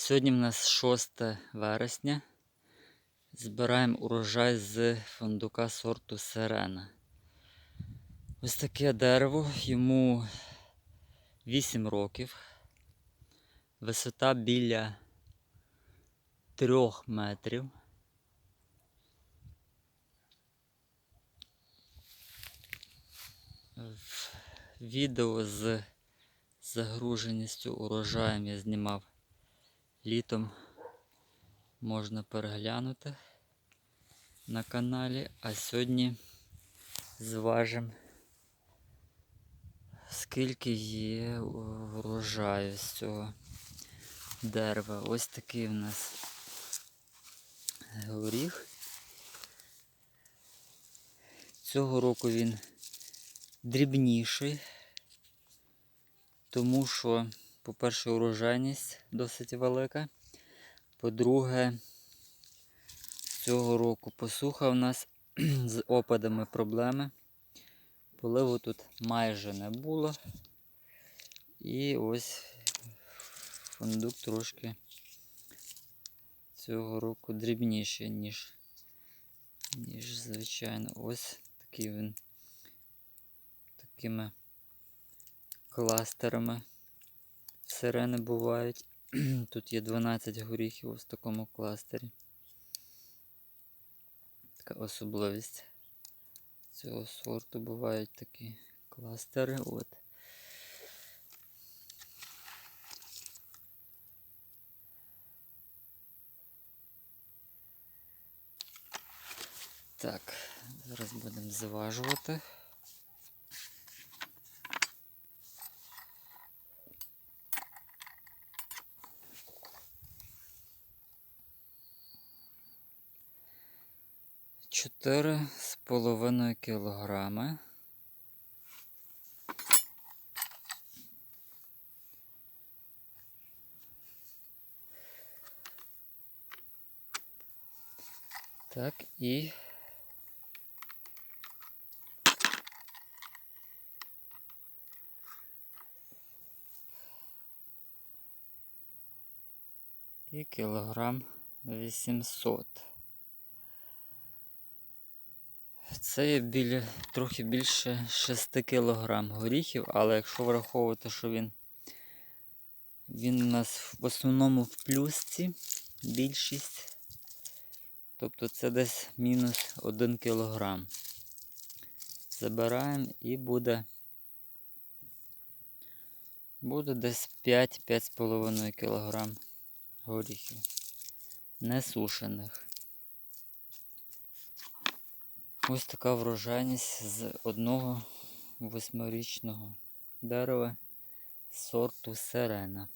Сьогодні в нас 6 вересня. Збираємо урожай з фундука сорту Сирена. Ось таке дерево, йому 8 років. Висота біля 3 метрів. Відео з загруженістю урожаєм я знімав літом можна переглянути на каналі, а сьогодні зважимо, скільки є урожаю з цього дерева. Ось такий в нас горіх. Цього року він дрібніший, тому що по-перше, урожайність досить велика. По-друге, цього року посуха в нас з опадами проблеми. Поливу тут майже не було. І ось фундук трошки цього року дрібніший, ніж, ніж звичайно. Ось такий він такими кластерами сирени бувають. Тут є 12 горіхів в такому кластері. Така особливість цього сорту бувають такі кластери. От. Так, зараз будемо зважувати. Чотири з половиною кілограми. Так, і і кілограм 800. Це є біля, трохи більше 6 кг горіхів, але якщо враховувати, що він він у нас в основному в плюсці більшість, тобто це десь мінус 1 кг. Забираємо і буде буде десь 5-5,5 кг горіхів несушених. Ось така врожайність з одного восьмирічного дерева сорту сирена.